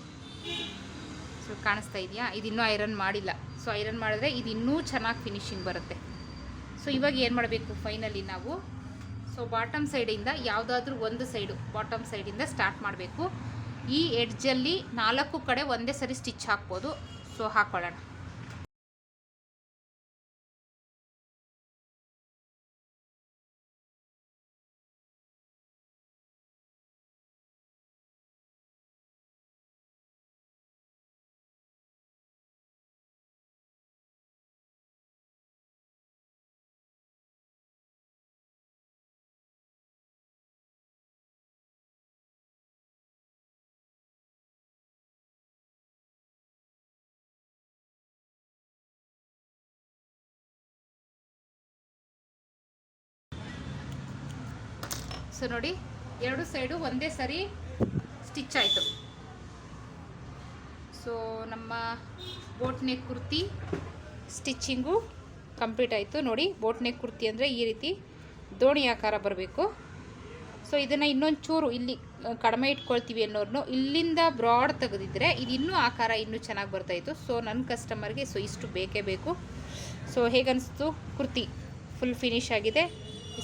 A: ಸೊ ಕಾಣಿಸ್ತಾ ಇದೆಯಾ? ಇದು ಇನ್ನೂ ಐರನ್ ಮಾಡಿಲ್ಲ. ಸೊ ಐರನ್ ಮಾಡಿದ್ರೆ ಇದು ಇನ್ನೂ ಚೆನ್ನಾಗಿ ಫಿನಿಶಿಂಗ್ ಬರುತ್ತೆ. ಸೊ ಇವಾಗ ಏನು ಮಾಡಬೇಕು? ಫೈನಲಿ ನಾವು ಸೊ ಬಾಟಮ್ ಸೈಡಿಂದ ಯಾವುದಾದ್ರೂ ಒಂದು ಸೈಡು ಬಾಟಮ್ ಸೈಡಿಂದ ಸ್ಟಾರ್ಟ್ ಮಾಡಬೇಕು. ಈ ಎಡ್ಜಲ್ಲಿ ನಾಲ್ಕು ಕಡೆ ಒಂದೇ ಸರಿ ಸ್ಟಿಚ್ ಹಾಕ್ಬೋದು. ಸೊ ಹಾಕ್ಕೊಳ್ಳೋಣ ಸೊ ನೋಡಿ, ಎರಡು ಸೈಡು ಒಂದೇ ಸರಿ ಸ್ಟಿಚ್ ಆಯಿತು. ಸೊ ನಮ್ಮ boat neck kurti stitching complete ಆಯಿತು. ನೋಡಿ ಬೋಟ್ ನೆಕ್ ಕುರ್ತಿ ಅಂದರೆ ಈ ರೀತಿ ದೋಣಿ ಆಕಾರ ಬರಬೇಕು. ಸೊ ಇದನ್ನು ಇನ್ನೊಂದು ಚೂರು ಇಲ್ಲಿ ಕಡಿಮೆ ಇಟ್ಕೊಳ್ತೀವಿ ಅನ್ನೋರ್ನು ಇಲ್ಲಿಂದ ಬ್ರಾಡ್ ತೆಗೆದಿದ್ರೆ ಇದು ಇನ್ನೂ ಆಕಾರ ಇನ್ನೂ ಚೆನ್ನಾಗಿ ಬರ್ತಾಯಿತ್ತು ಸೊ ನನ್ನ ಕಸ್ಟಮರ್ಗೆ ಸೊ ಇಷ್ಟು ಬೇಕೇ ಬೇಕು. ಸೊ ಹೇಗನ್ನಿಸ್ತು ಕುರ್ತಿ ಫುಲ್ ಫಿನಿಶ್ ಆಗಿದೆ.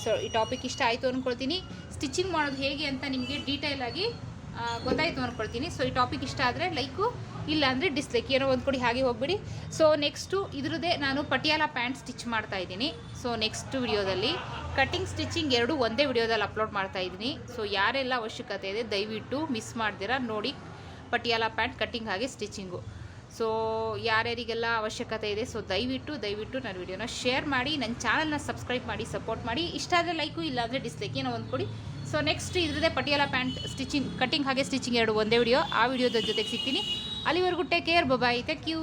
A: ಸೊ ಈ ಟಾಪಿಕ್ ಇಷ್ಟ ಆಯಿತು ಅಂದ್ಕೊಳ್ತೀನಿ ಸ್ಟಿಚಿಂಗ್ ಮಾಡೋದು ಹೇಗೆ ಅಂತ ನಿಮಗೆ ಡೀಟೇಲ್ ಆಗಿ ಗೊತ್ತಾಯಿತು ಅಂದ್ಕೊಳ್ತೀನಿ ಸೊ ಈ ಟಾಪಿಕ್ ಇಷ್ಟ ಆದರೆ ಲೈಕು ಇಲ್ಲ ಅಂದರೆ ಡಿಸ್ಲೈಕ್ ಏನೋ ಒಂದು ಕೊಡಿ ಹಾಗೆ ಹೋಗ್ಬಿಡಿ. ಸೊ ನೆಕ್ಸ್ಟು ಇದ್ರದ್ದೇ ನಾನು ಪಟಿಯಾಲ ಪ್ಯಾಂಟ್ ಸ್ಟಿಚ್ ಮಾಡ್ತಾ ಇದ್ದೀನಿ. ಸೊ ನೆಕ್ಸ್ಟ್ ವಿಡಿಯೋದಲ್ಲಿ ಕಟಿಂಗ್ ಸ್ಟಿಚಿಂಗ್ ಎರಡು ಒಂದೇ ವಿಡಿಯೋದಲ್ಲಿ ಅಪ್ಲೋಡ್ ಮಾಡ್ತಾ ಇದ್ದೀನಿ. ಸೊ ಯಾರೆಲ್ಲ ಅವಶ್ಯಕತೆ ಇದೆ, ದಯವಿಟ್ಟು ಮಿಸ್ ಮಾಡ್ದಿರ ನೋಡಿ ಪಟಿಯಾಲ ಪ್ಯಾಂಟ್ ಕಟಿಂಗ್ ಹಾಗೆ ಸ್ಟಿಚಿಂಗು ಸೊ ಯಾರ್ಯಾರಿಗೆಲ್ಲ ಅವಶ್ಯಕತೆ ಇದೆ ಸೊ ದಯವಿಟ್ಟು ದಯವಿಟ್ಟು ನನ್ನ ವಿಡಿಯೋನ ಶೇರ್ ಮಾಡಿ, ನನ್ನ ಚಾನಲ್ನ ಸಬ್ಸ್ಕ್ರೈಬ್ ಮಾಡಿ ಸಪೋರ್ಟ್ ಮಾಡಿ. ಇಷ್ಟ ಆದರೆ ಲೈಕು ಇಲ್ಲಾಂದರೆ ಡಿಸ್ಲೈಕ್ ಏನೋ ಒಂದು ಕೊಡಿ. ಸೊ ನೆಕ್ಸ್ಟ್ ಇದ್ರದ್ದೇ ಪಟಿಯಾಲ ಪ್ಯಾಂಟ್ ಸ್ಟಿಚಿಂಗ್ ಕಟ್ಟಿಂಗ್ ಹಾಗೆ ಸ್ಟಿಚಿಂಗ್ ಎರಡು ಒಂದೇ ವಿಡಿಯೋ ಆ ವಿಡಿಯೋದ ಜೊತೆಗೆ ಸಿಗ್ತೀನಿ. ಅಲ್ಲಿವರೆಗೂ take care bye bye thank you